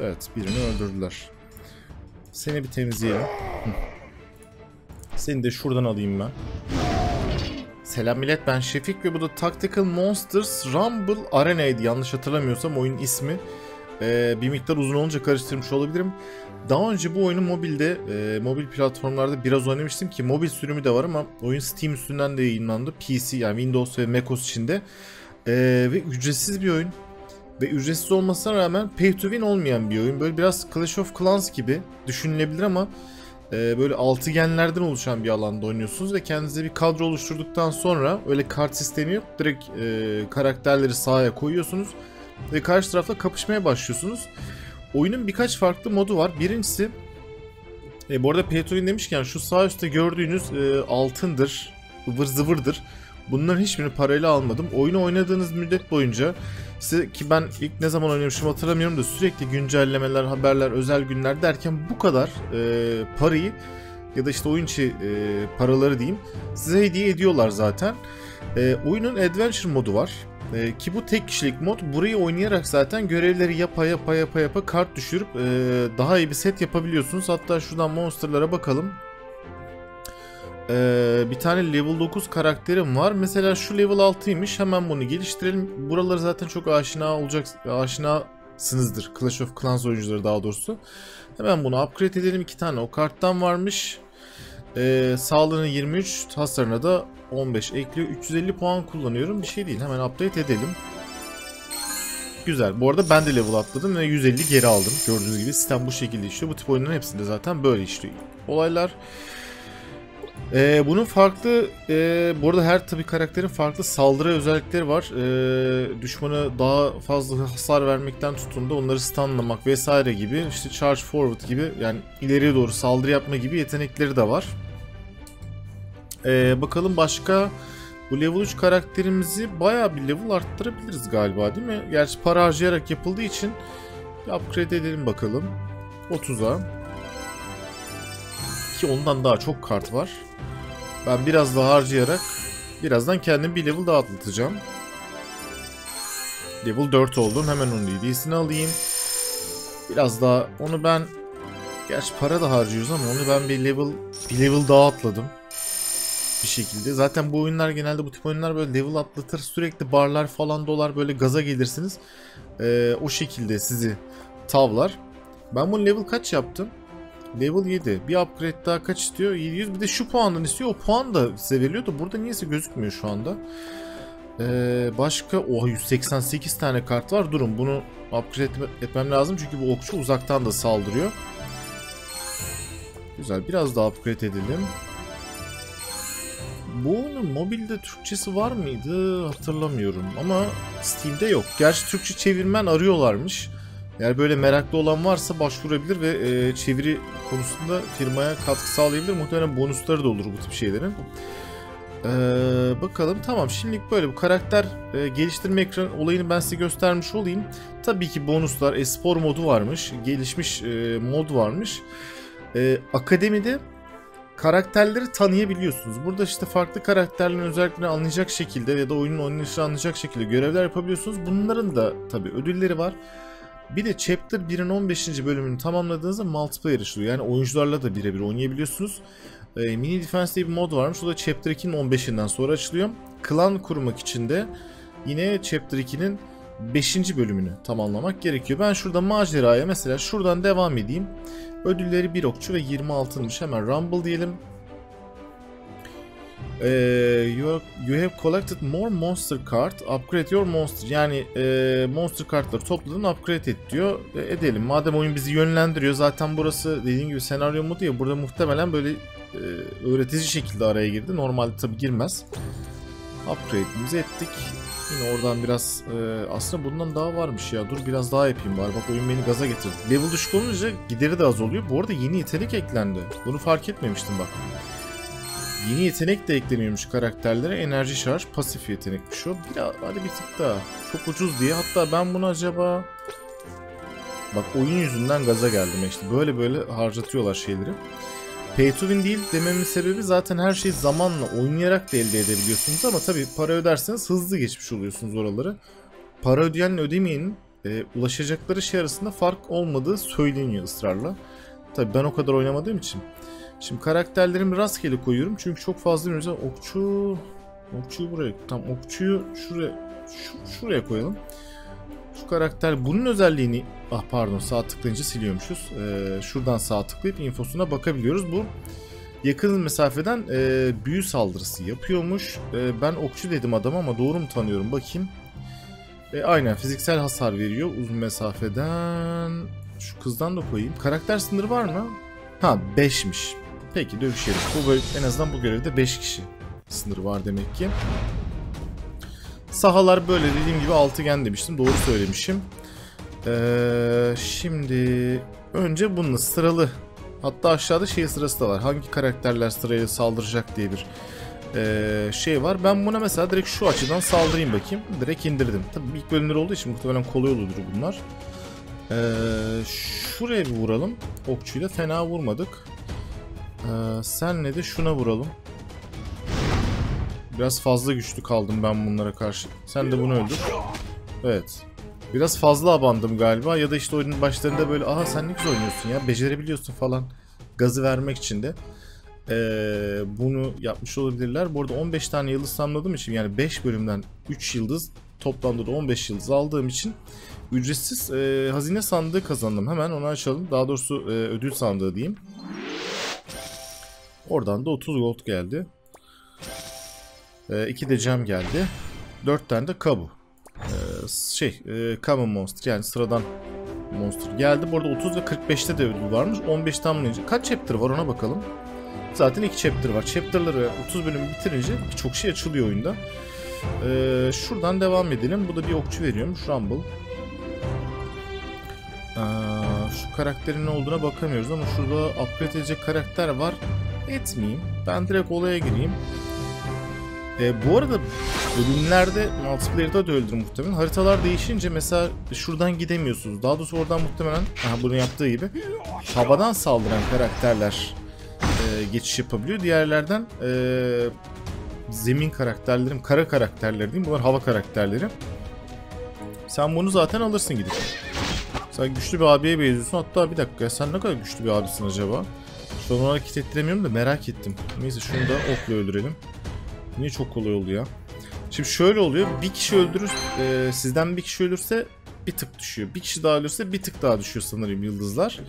Evet birini öldürdüler. Seni bir temizleyelim. Seni de şuradan alayım ben. Selam millet ben Şefik ve bu da Tactical Monsters Rumble Arena'ydı yanlış hatırlamıyorsam oyun ismi. Ee, bir miktar uzun olunca karıştırmış olabilirim. Daha önce bu oyunu mobilde, e, mobil platformlarda biraz oynamıştım ki mobil sürümü de var ama oyun Steam üstünden de yayınlandı. PC yani Windows ve macOS içinde. Ee, ve ücretsiz bir oyun. Ve ücretsiz olmasına rağmen pay to win olmayan bir oyun. Böyle biraz Clash of Clans gibi düşünülebilir ama e, böyle altıgenlerden oluşan bir alanda oynuyorsunuz ve kendinize bir kadro oluşturduktan sonra öyle kart sistemi yok. Direkt e, karakterleri sahaya koyuyorsunuz ve karşı tarafla kapışmaya başlıyorsunuz. Oyunun birkaç farklı modu var. Birincisi e, bu arada pay to win demişken şu sağ üstte gördüğünüz e, altındır, ıvır zıvırdır. Bunların hiçbirini parayla almadım. Oyunu oynadığınız müddet boyunca ki ben ilk ne zaman oynamışım hatırlamıyorum da sürekli güncellemeler, haberler, özel günler derken bu kadar e, parayı ya da işte oyun içi e, paraları diyeyim size hediye ediyorlar zaten. E, oyunun adventure modu var. E, ki bu tek kişilik mod burayı oynayarak zaten görevleri yapa yapa yapa yapa kart düşürüp e, daha iyi bir set yapabiliyorsunuz. Hatta şuradan monsterlara bakalım. Ee, bir tane level 9 karakterim var. Mesela şu level 6'ymış. Hemen bunu geliştirelim. Buraları zaten çok aşina olacak, aşinasınızdır. Clash of Clans oyuncuları daha doğrusu. Hemen bunu upgrade edelim. İki tane o karttan varmış. Ee, sağlığını 23, hasarına da 15 ekliyor. 350 puan kullanıyorum. Bir şey değil. Hemen update edelim. Güzel. Bu arada ben de level atladım ve 150 geri aldım. Gördüğünüz gibi sistem bu şekilde işliyor. Bu tip oyunların hepsinde zaten böyle işliyor. Olaylar ee, bunun farklı, e, bu her tabi karakterin farklı saldırı özellikleri var. Ee, düşmanı daha fazla hasar vermekten tutun da onları stunlamak vesaire gibi, işte charge forward gibi yani ileriye doğru saldırı yapma gibi yetenekleri de var. Ee, bakalım başka bu level 3 karakterimizi baya bir level arttırabiliriz galiba değil mi? Gerçi para harcayarak yapıldığı için upgrade edelim bakalım. 30'a. Ki ondan daha çok kart var. Ben biraz daha harcayarak birazdan kendim bir level daha atlatacağım. Level 4 oldum. Hemen onun DD'sini alayım. Biraz daha onu ben gerçi para da harcıyoruz ama onu ben bir level bir level daha atladım. Bir şekilde. Zaten bu oyunlar genelde bu tip oyunlar böyle level atlatır. Sürekli barlar falan dolar böyle gaza gelirsiniz. Ee, o şekilde sizi tavlar. Ben bu level kaç yaptım? Level 7. Bir upgrade daha kaç istiyor? 700. Bir de şu puandan istiyor. O puan da size veriliyor da burada niyeyse gözükmüyor şu anda. Ee, başka oha 188 tane kart var. Durun bunu upgrade etmem lazım çünkü bu okçu uzaktan da saldırıyor. Güzel biraz daha upgrade edelim. Bu oyunun mobilde Türkçesi var mıydı hatırlamıyorum ama Steam'de yok. Gerçi Türkçe çevirmen arıyorlarmış. Eğer böyle meraklı olan varsa başvurabilir ve e, çeviri konusunda firmaya katkı sağlayabilir. Muhtemelen bonusları da olur bu tip şeylerin. Ee, bakalım tamam şimdilik böyle bu karakter e, geliştirme ekran olayını ben size göstermiş olayım. Tabii ki bonuslar espor modu varmış gelişmiş e, mod varmış. E, akademide karakterleri tanıyabiliyorsunuz. Burada işte farklı karakterlerin özelliklerini anlayacak şekilde ya da oyunun oynanışını anlayacak şekilde görevler yapabiliyorsunuz. Bunların da tabii ödülleri var. Bir de Chapter 1'in 15. bölümünü tamamladığınızda multiplayer açılıyor. Yani oyuncularla da birebir oynayabiliyorsunuz. E, Mini Defense diye bir mod varmış. O da Chapter 2'nin 15'inden sonra açılıyor. Klan kurmak için de yine Chapter 2'nin 5. bölümünü tamamlamak gerekiyor. Ben şurada maceraya mesela şuradan devam edeyim. Ödülleri bir okçu ve 20 altınmış. Hemen Rumble diyelim. Ee, you, have collected more monster card. Upgrade your monster. Yani e, monster kartları topladın upgrade et diyor. E, edelim. Madem oyun bizi yönlendiriyor. Zaten burası dediğim gibi senaryo modu ya. Burada muhtemelen böyle e, öğretici şekilde araya girdi. Normalde tabi girmez. Upgrade'imizi ettik. Yine oradan biraz e, aslında bundan daha varmış ya. Dur biraz daha yapayım bari. Bak oyun beni gaza getirdi. Level düşük olunca gideri de az oluyor. Bu arada yeni yetenek eklendi. Bunu fark etmemiştim bak. Yeni yetenek de ekleniyormuş karakterlere. Enerji şarj, pasif yetenekmiş o. Bir, hadi bir tık daha. Çok ucuz diye. Hatta ben bunu acaba... Bak oyun yüzünden gaza geldim işte. Böyle böyle harcatıyorlar şeyleri. Pay to win değil dememin sebebi zaten her şeyi zamanla oynayarak da elde edebiliyorsunuz ama tabii para öderseniz hızlı geçmiş oluyorsunuz oraları. Para ödeyenle ödemeyenin e, ulaşacakları şey arasında fark olmadığı söyleniyor ısrarla. Tabi ben o kadar oynamadığım için. Şimdi karakterlerimi rastgele koyuyorum çünkü çok fazla mesela okçu okçuyu buraya tam okçuyu şuraya şu, şuraya koyalım. Şu karakter bunun özelliğini ah pardon sağ tıklayınca siliyormuşuz. Ee, şuradan sağ tıklayıp infosuna bakabiliyoruz. Bu yakın mesafeden e, büyü saldırısı yapıyormuş. E, ben okçu dedim adam ama doğru mu tanıyorum bakayım. E, aynen fiziksel hasar veriyor uzun mesafeden. Şu kızdan da koyayım. Karakter sınırı var mı? Ha 5'miş. Peki dövüşelim. Bu en azından bu görevde 5 kişi sınırı var demek ki. Sahalar böyle dediğim gibi altıgen demiştim. Doğru söylemişim. Ee, şimdi önce bununla sıralı. Hatta aşağıda şey sırası da var. Hangi karakterler sıraya saldıracak diye bir e, şey var. Ben buna mesela direkt şu açıdan saldırayım bakayım. Direkt indirdim. Tabii ilk bölümler olduğu için muhtemelen kolay olur bunlar. Ee, şuraya bir vuralım. Okçuyla fena vurmadık. Ee, senle de şuna vuralım. Biraz fazla güçlü kaldım ben bunlara karşı. Sen de bunu öldür. Evet. Biraz fazla abandım galiba ya da işte oyunun başlarında böyle aha sen ne güzel oynuyorsun ya becerebiliyorsun falan gazı vermek için de ee, bunu yapmış olabilirler. Bu arada 15 tane yıldız tamamladığım için yani 5 bölümden 3 yıldız toplamda da 15 yıldız aldığım için ücretsiz e, hazine sandığı kazandım. Hemen onu açalım. Daha doğrusu e, ödül sandığı diyeyim. Oradan da 30 gold geldi. 2 e, de cam geldi. 4 tane de kabu. E, şey, e, common monster yani sıradan monster geldi. Bu arada 30 ve 45'te de ödül varmış. 15 tamamlayınca kaç chapter var ona bakalım. Zaten 2 chapter var. Chapter'ları 30 bölüm bitirince birçok şey açılıyor oyunda. Ee, şuradan devam edelim. Bu da bir okçu veriyormuş. Rumble. Ee, şu karakterin ne olduğuna bakamıyoruz ama şurada upgrade edecek karakter var. Etmeyeyim. Ben direkt olaya gireyim. Ee, bu arada bölümlerde multiplayer'da da öldür muhtemelen. Haritalar değişince mesela şuradan gidemiyorsunuz. Daha doğrusu oradan muhtemelen aha bunu yaptığı gibi havadan saldıran karakterler e, geçiş yapabiliyor. Diğerlerden e, zemin karakterlerim, kara karakterleri değil Bunlar hava karakterleri. Sen bunu zaten alırsın gidip. Sen güçlü bir abiye benziyorsun. Hatta bir dakika sen ne kadar güçlü bir abisin acaba? An hareket ettiremiyorum da merak ettim. Neyse şunu da okla öldürelim. Niye çok kolay oldu ya? Şimdi şöyle oluyor. Bir kişi öldürür, e, sizden bir kişi ölürse bir tık düşüyor. Bir kişi daha ölürse bir tık daha düşüyor sanırım yıldızlar.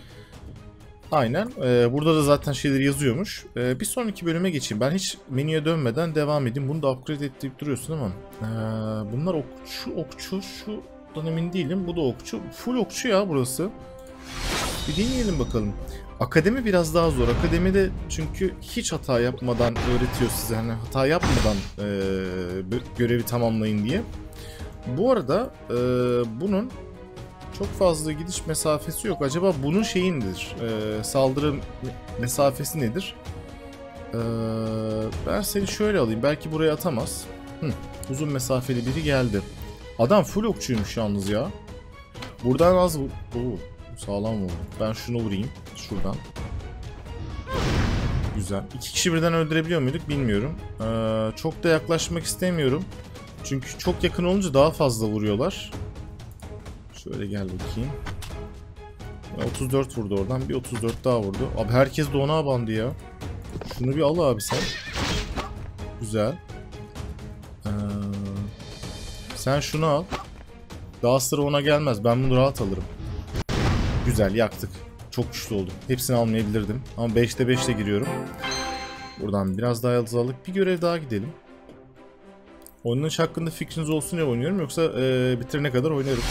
Aynen. Ee, burada da zaten şeyleri yazıyormuş. Ee, bir sonraki bölüme geçeyim. Ben hiç menüye dönmeden devam edeyim. Bunu da upgrade ettirip duruyorsun ama. Ee, bunlar okçu, okçu. Şu emin değilim. Bu da okçu. Full okçu ya burası. Bir deneyelim bakalım. Akademi biraz daha zor. Akademide çünkü hiç hata yapmadan öğretiyor size. Hani hata yapmadan e, görevi tamamlayın diye. Bu arada e, bunun çok fazla gidiş mesafesi yok. Acaba bunun şeyi nedir? Ee, saldırı mesafesi nedir? Ee, ben seni şöyle alayım. Belki buraya atamaz. Hı, uzun mesafeli biri geldi. Adam full okçuymuş yalnız ya. Buradan az... Oo, sağlam vurdu. Ben şunu vurayım. Şuradan. Güzel. İki kişi birden öldürebiliyor muyduk bilmiyorum. Ee, çok da yaklaşmak istemiyorum. Çünkü çok yakın olunca daha fazla vuruyorlar. Şöyle gel bakayım. 34 vurdu oradan. Bir 34 daha vurdu. Abi herkes de ona abandı ya. Şunu bir al abi sen. Güzel. Ee, sen şunu al. Daha sıra ona gelmez. Ben bunu rahat alırım. Güzel yaktık. Çok güçlü oldum. Hepsini almayabilirdim. Ama 5'te 5'te giriyorum. Buradan biraz daha yıldız aldık. Bir görev daha gidelim. Oyunun hakkında fikriniz olsun diye oynuyorum. Yoksa e, bitirene kadar oynarım.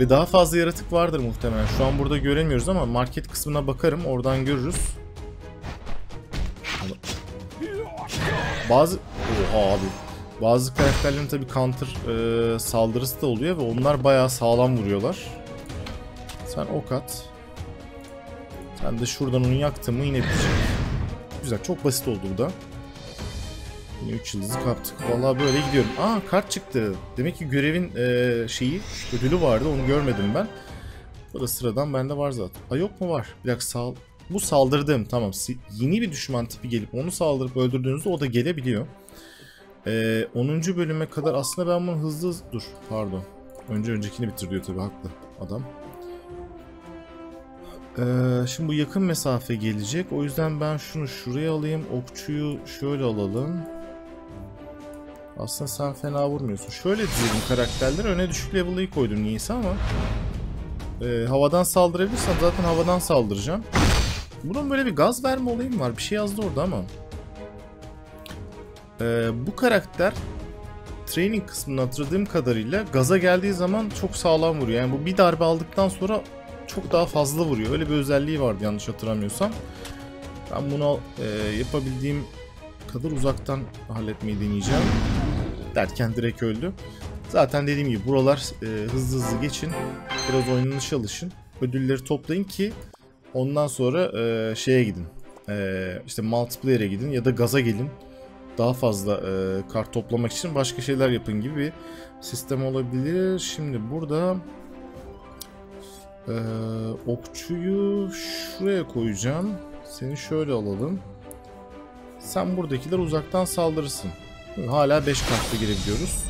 Ve daha fazla yaratık vardır muhtemelen. Şu an burada göremiyoruz ama market kısmına bakarım. Oradan görürüz. Bazı... Oha abi. Bazı karakterlerin tabi counter e, saldırısı da oluyor ve onlar bayağı sağlam vuruyorlar. Sen ok at. Sen de şuradan onu yaktın mı yine bitecek. Güzel çok basit oldu bu da. Yine 3 yıldızı kaptık. Vallahi böyle gidiyorum. Aa kart çıktı. Demek ki görevin e, şeyi ödülü vardı. Onu görmedim ben. Bu da sıradan bende var zaten. Aa yok mu var? Bir dakika sal bu saldırdım. Tamam. Yeni bir düşman tipi gelip onu saldırıp öldürdüğünüzde o da gelebiliyor. Ee, 10. bölüme kadar aslında ben bunu hızlı... Dur pardon. Önce öncekini bitir diyor tabii haklı adam. Ee, şimdi bu yakın mesafe gelecek. O yüzden ben şunu şuraya alayım. Okçuyu şöyle alalım. Aslında sen fena vurmuyorsun. Şöyle dizelim karakterleri. Öne düşük level'ı koydum niyeyse ama. Ee, havadan saldırabilirsem zaten havadan saldıracağım. Bunun böyle bir gaz verme olayı mı var? Bir şey yazdı orada ama. Ee, bu karakter training kısmını hatırladığım kadarıyla gaza geldiği zaman çok sağlam vuruyor. Yani bu bir darbe aldıktan sonra çok daha fazla vuruyor. Öyle bir özelliği vardı yanlış hatırlamıyorsam. Ben bunu e, yapabildiğim kadar uzaktan halletmeyi deneyeceğim. Derken direkt öldü. Zaten dediğim gibi buralar e, hızlı hızlı geçin. Biraz oynanış alışın. Ödülleri toplayın ki ondan sonra e, şeye gidin. E, işte multiplayer'e gidin ya da gaza gelin. Daha fazla e, kart toplamak için başka şeyler yapın gibi bir sistem olabilir. Şimdi burada ee, okçuyu şuraya koyacağım. Seni şöyle alalım. Sen buradakiler uzaktan saldırırsın. Hala 5 kartla girebiliyoruz.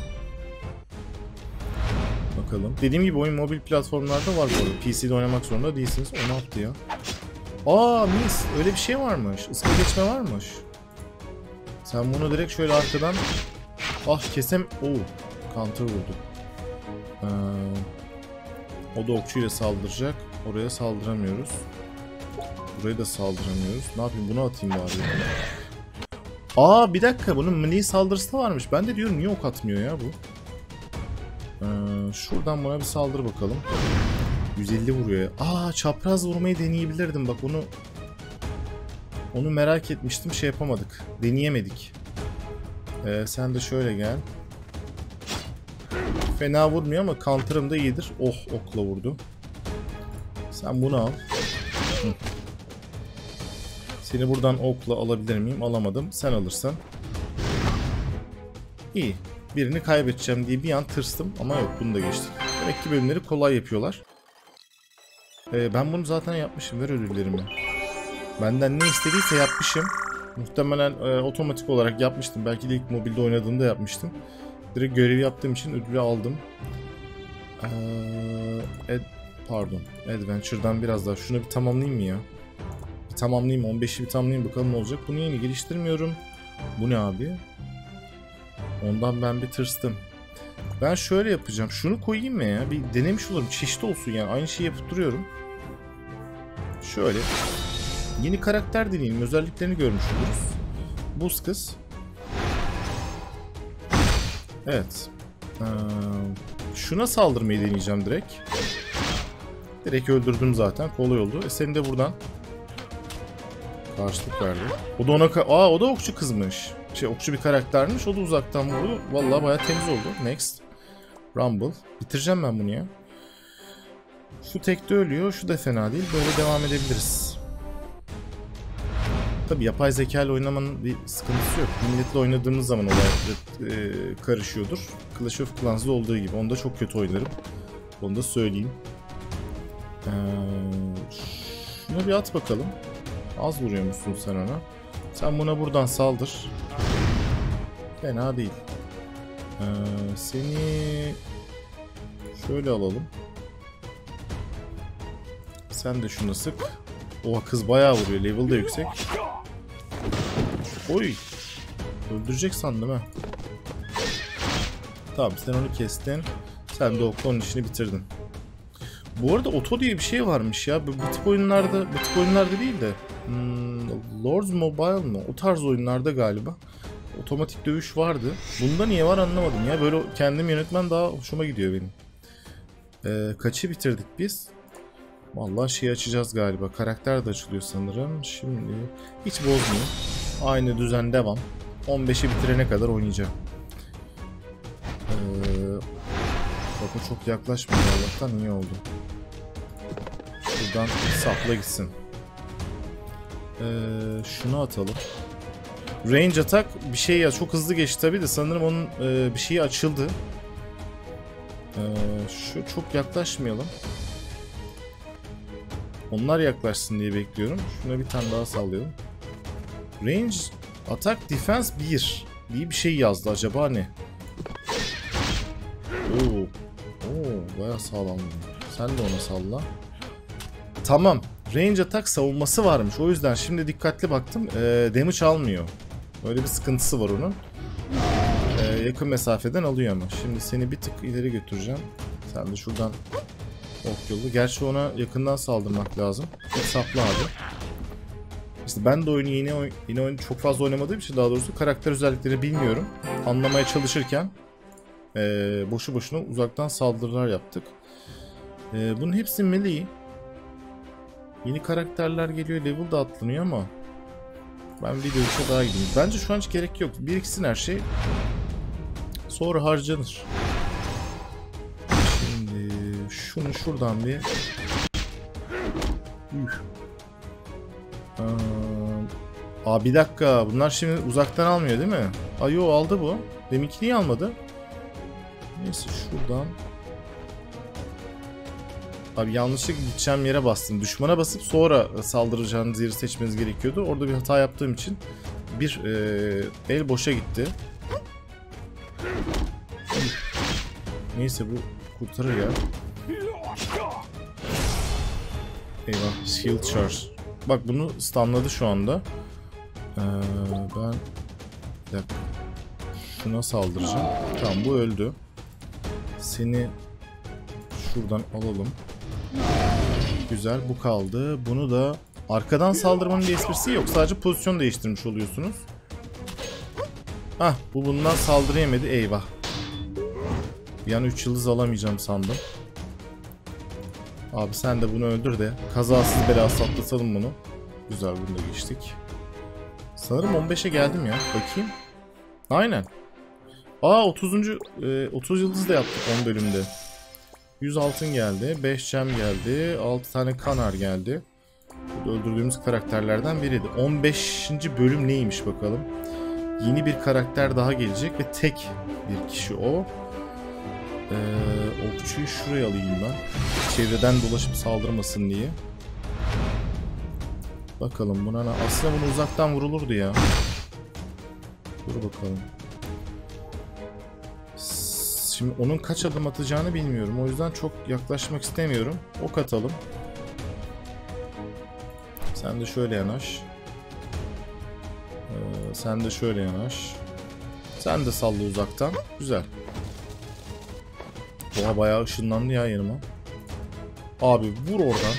Bakalım. Dediğim gibi oyun mobil platformlarda var bu arada. PC'de oynamak zorunda değilsiniz. O ne yaptı ya? Aa mis. Öyle bir şey varmış. Iska geçme varmış. Sen bunu direkt şöyle arkadan... Ah kesem... Oo. Counter vurdu. Ee, o da okçuyla saldıracak. Oraya saldıramıyoruz. Buraya da saldıramıyoruz. Ne yapayım bunu atayım bari. Aa bir dakika bunun melee saldırısı da varmış. Ben de diyorum niye ok atmıyor ya bu. Ee, şuradan buna bir saldır bakalım. 150 vuruyor. Aa çapraz vurmayı deneyebilirdim bak onu. Onu merak etmiştim şey yapamadık. Deneyemedik. Ee, sen de şöyle gel. Fena vurmuyor ama counter'ım da iyidir. Oh okla vurdu. Sen bunu al. Seni buradan okla alabilir miyim? Alamadım. Sen alırsan. İyi. Birini kaybedeceğim diye bir an tırstım ama yok bunu da geçtik. Demek ki bölümleri kolay yapıyorlar. Ee, ben bunu zaten yapmışım. Ver ödüllerimi. Benden ne istediyse yapmışım. Muhtemelen e, otomatik olarak yapmıştım. Belki de ilk mobilde oynadığımda yapmıştım. Direkt görev yaptığım için ödülü aldım. Ee, ed, pardon. Adventure'dan biraz daha. Şunu bir tamamlayayım mı ya? Bir tamamlayayım. 15'i bir tamamlayayım bakalım ne olacak. Bunu yeni geliştirmiyorum. Bu ne abi? Ondan ben bir tırstım. Ben şöyle yapacağım. Şunu koyayım mı ya? Bir denemiş olurum. Çeşitli olsun yani. Aynı şeyi yapıp duruyorum. Şöyle. Yeni karakter deneyim. Özelliklerini görmüş oluruz. Buz kız. Evet. Ee, şuna saldırmayı deneyeceğim direkt. Direkt öldürdüm zaten. Kolay oldu. E seni de buradan karşılık verdi. O da ona Aa o da okçu kızmış. Şey okçu bir karaktermiş. O da uzaktan vurdu. Vallahi bayağı temiz oldu. Next. Rumble. Bitireceğim ben bunu ya. Şu tekte ölüyor. Şu da fena değil. Böyle devam edebiliriz. Tabi yapay zeka ile oynamanın bir sıkıntısı yok. Milletle oynadığımız zaman olay e, karışıyordur. Clash of Clans'da olduğu gibi. Onda çok kötü oynarım. Onu da söyleyeyim. Ee, bir at bakalım. Az vuruyor musun sen ona? Sen buna buradan saldır. Fena değil. Ee, seni şöyle alalım. Sen de şunu sık. Oha kız bayağı vuruyor. Level de yüksek. Oy. Öldürecek sandım ha. Tamam sen onu kestin. Sen de onun işini bitirdin. Bu arada oto diye bir şey varmış ya. Bu tip oyunlarda, bu tip oyunlarda değil de hmm, Lords Mobile mı? O tarz oyunlarda galiba otomatik dövüş vardı. Bunda niye var anlamadım ya. Böyle kendim yönetmen daha hoşuma gidiyor benim. Ee, kaçı bitirdik biz? Vallahi şey açacağız galiba. Karakter de açılıyor sanırım. Şimdi hiç bozmuyor. Aynı düzen devam. 15'i bitirene kadar oynayacağım. Ee, Bak çok yaklaşmıyor Allah'tan iyi oldu. Buradan sapla gitsin. Ee, şunu atalım. Range atak bir şey ya çok hızlı geçti tabi de sanırım onun e, bir şeyi açıldı. Ee, şu çok yaklaşmayalım. Onlar yaklaşsın diye bekliyorum. Şuna bir tane daha sallayalım. Range Attack Defense 1 diye bir şey yazdı acaba ne? Oo. Oo. Baya sağlam. Sen de ona salla. Tamam. Range atak savunması varmış. O yüzden şimdi dikkatli baktım. Ee, damage almıyor. Öyle bir sıkıntısı var onun. Ee, yakın mesafeden alıyor ama. Şimdi seni bir tık ileri götüreceğim. Sen de şuradan ok yolu. Gerçi ona yakından saldırmak lazım. Bir abi. İşte ben de oyunu yeni, oy yeni oyunu çok fazla oynamadığım için daha doğrusu karakter özellikleri bilmiyorum. Anlamaya çalışırken ee, boşu boşuna uzaktan saldırılar yaptık. Ee, bunun hepsi melee. Yeni karakterler geliyor, level da atlanıyor ama ben video işe daha gideyim. Bence şu an hiç gerek yok. Biriksin her şey. Sonra harcanır. Şimdi şunu şuradan bir Üf. Aa, Aa bir dakika. Bunlar şimdi uzaktan almıyor değil mi? Ay yo aldı bu. Deminki niye almadı? Neyse şuradan. Abi yanlışlıkla gideceğim yere bastım. Düşmana basıp sonra saldıracağınız yeri seçmeniz gerekiyordu. Orada bir hata yaptığım için bir e, el boşa gitti. Neyse bu kurtarır ya. Eyvah. Shield charge. Bak bunu stunladı şu anda. Ee, ben bir. Şuna saldıracağım. Tamam bu öldü. Seni şuradan alalım. Güzel bu kaldı. Bunu da arkadan saldırmanın bir esprisi yok. Sadece pozisyon değiştirmiş oluyorsunuz. Hah bu bundan saldırı. Eyvah. Bir an 3 yıldız alamayacağım sandım. Abi sen de bunu öldür de kazasız belasız atlatalım bunu. Güzel bunu da geçtik. Sanırım 15'e geldim ya. Bakayım. Aynen. Aa 30. E, 30 yıldız da yaptık 10 bölümde. 100 altın geldi. 5 gem geldi. 6 tane kanar geldi. Bu öldürdüğümüz karakterlerden biriydi. 15. bölüm neymiş bakalım. Yeni bir karakter daha gelecek ve tek bir kişi o. Ee, okçuyu şuraya alayım ben. Çevreden dolaşıp saldırmasın diye. Bakalım buna ne? Aslında bunu uzaktan vurulurdu ya. Dur bakalım. Şimdi onun kaç adım atacağını bilmiyorum. O yüzden çok yaklaşmak istemiyorum. Ok atalım. Sen de şöyle yanaş. Ee, sen de şöyle yanaş. Sen de salla uzaktan. Güzel. Oha bayağı ışınlandı ya yanıma. Abi vur oradan.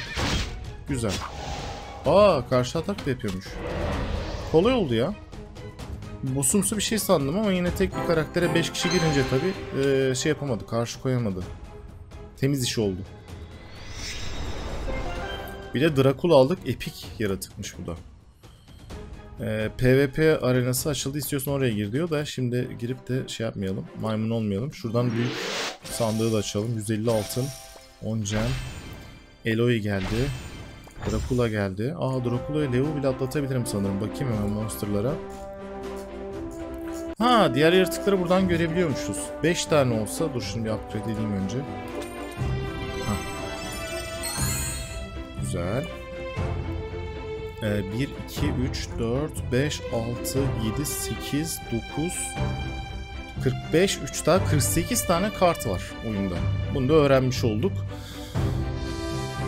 Güzel. Aa karşı atak da yapıyormuş. Kolay oldu ya. Bosumsu bir şey sandım ama yine tek bir karaktere 5 kişi girince tabi ee, şey yapamadı. Karşı koyamadı. Temiz iş oldu. Bir de Drakula aldık. Epik yaratıkmış bu da. Ee, PvP arenası açıldı. İstiyorsan oraya gir diyor da şimdi girip de şey yapmayalım. Maymun olmayalım. Şuradan büyük sandığı da açalım. 150 altın. 10 gem. Eloy geldi. Dracula geldi. Aa Dracula'yı level bile atlatabilirim sanırım. Bakayım hemen monsterlara. Ha diğer yaratıkları buradan görebiliyormuşuz. 5 tane olsa dur şimdi upgrade edeyim önce. Hah. Güzel. Ee, 1, 2, 3, 4, 5, 6, 7, 8, 9, 45, 3 daha 48 tane kart var oyunda. Bunu da öğrenmiş olduk.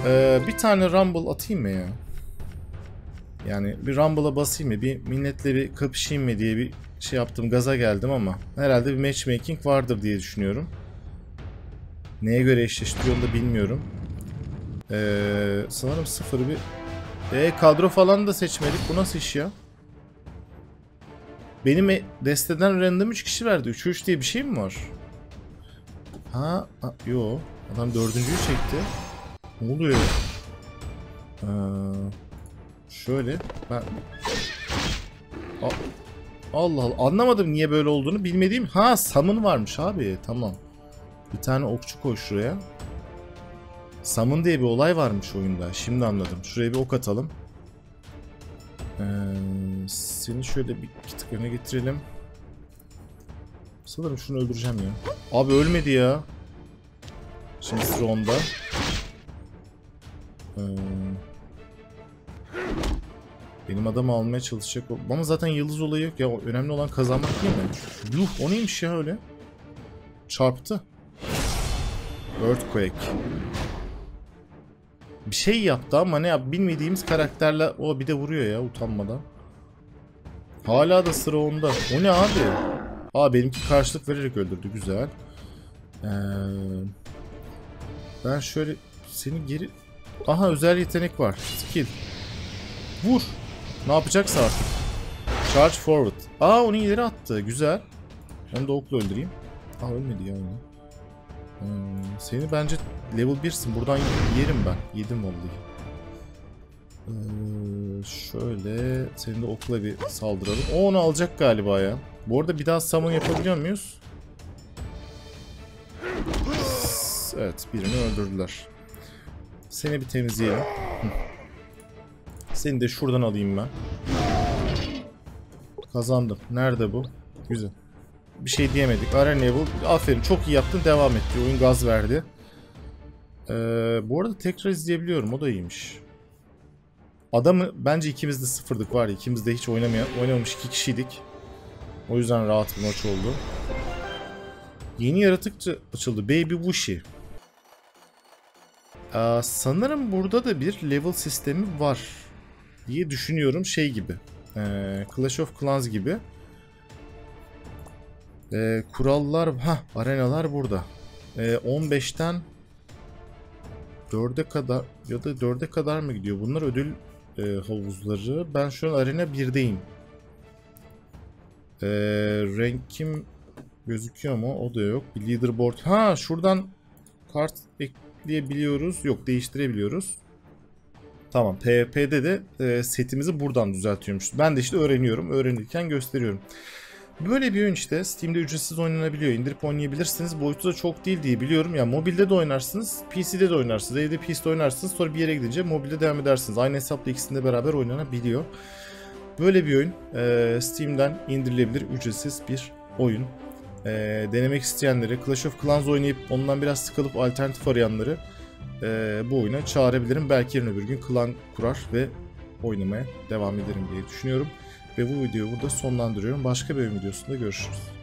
Ee, bir tane Rumble atayım mı ya? Yani bir Rumble'a basayım mı? Bir milletle bir kapışayım mı diye bir şey yaptım. Gaza geldim ama herhalde bir matchmaking vardır diye düşünüyorum. Neye göre eşleştiriyorum da bilmiyorum. Ee, sanırım sıfır bir... E kadro falan da seçmedik. Bu nasıl iş ya? Benim e, desteden random 3 kişi verdi. 3 3 diye bir şey mi var? Ha, ha yo. Adam dördüncüyü çekti. Ne oluyor? Ee, şöyle ben A Allah Allah anlamadım niye böyle olduğunu bilmediğim ha summon varmış abi tamam bir tane okçu koy şuraya summon diye bir olay varmış oyunda şimdi anladım şuraya bir ok atalım ee, seni şöyle bir tık öne getirelim sanırım şunu öldüreceğim ya abi ölmedi ya şimdi sıra onda ee, benim adam almaya çalışacak. Ama zaten yıldız olayı yok ya. Önemli olan kazanmak değil mi? Yuh o neymiş ya öyle? Çarptı. Earthquake. Bir şey yaptı ama ne yap bilmediğimiz karakterle o bir de vuruyor ya utanmadan. Hala da sıra onda. O ne abi? Aa benimki karşılık vererek öldürdü. Güzel. Ee, ben şöyle seni geri... Aha özel yetenek var. Skill. Vur. Ne yapacaksa artık. Charge forward. Aa onu ileri attı. Güzel. Onu da okla öldüreyim. Aa ölmedi ya onu. Hmm, seni bence level 1'sin. Buradan yerim ben. Yedim vallahi. Ee, şöyle seni de okla bir saldıralım. O onu alacak galiba ya. Bu arada bir daha summon yapabiliyor muyuz? Evet birini öldürdüler. Seni bir temizleyelim. Seni de şuradan alayım ben. Kazandım. Nerede bu? Güzel. Bir şey diyemedik. Arena level. Aferin çok iyi yaptın. Devam et. diyor. Oyun gaz verdi. Ee, bu arada tekrar izleyebiliyorum. O da iyiymiş. Adamı bence ikimiz de sıfırdık var ya. İkimiz de hiç oynamayan, oynamamış iki kişiydik. O yüzden rahat bir maç oldu. Yeni yaratık açıldı. Baby Wushi. Ee, sanırım burada da bir level sistemi var diye düşünüyorum. Şey gibi. Ee, Clash of Clans gibi. Ee, kurallar, ha arenalar burada. Ee, 15'ten 4'e kadar ya da 4'e kadar mı gidiyor? Bunlar ödül e, havuzları. Ben şu an arena 1'deyim. Ee, rankim gözüküyor mu? O da yok. Bir leaderboard. Ha şuradan kart ekleyebiliyoruz. Yok değiştirebiliyoruz. Tamam PvP'de de e, setimizi buradan düzeltiyormuş. Ben de işte öğreniyorum. Öğrenirken gösteriyorum. Böyle bir oyun işte Steam'de ücretsiz oynanabiliyor. İndirip oynayabilirsiniz. Boyutu da çok değil diye biliyorum. Ya yani mobilde de oynarsınız, PC'de de oynarsınız. Evde PC'de oynarsınız. Sonra bir yere gidince mobilde devam edersiniz. Aynı hesapla ikisinde beraber oynanabiliyor. Böyle bir oyun. Ee, Steam'den indirilebilir ücretsiz bir oyun. Ee, denemek isteyenleri, Clash of Clans oynayıp ondan biraz sıkılıp alternatif arayanları e, bu oyuna çağırabilirim. Belki yarın öbür gün klan kurar ve oynamaya devam ederim diye düşünüyorum. Ve bu videoyu burada sonlandırıyorum. Başka bir videosunda görüşürüz.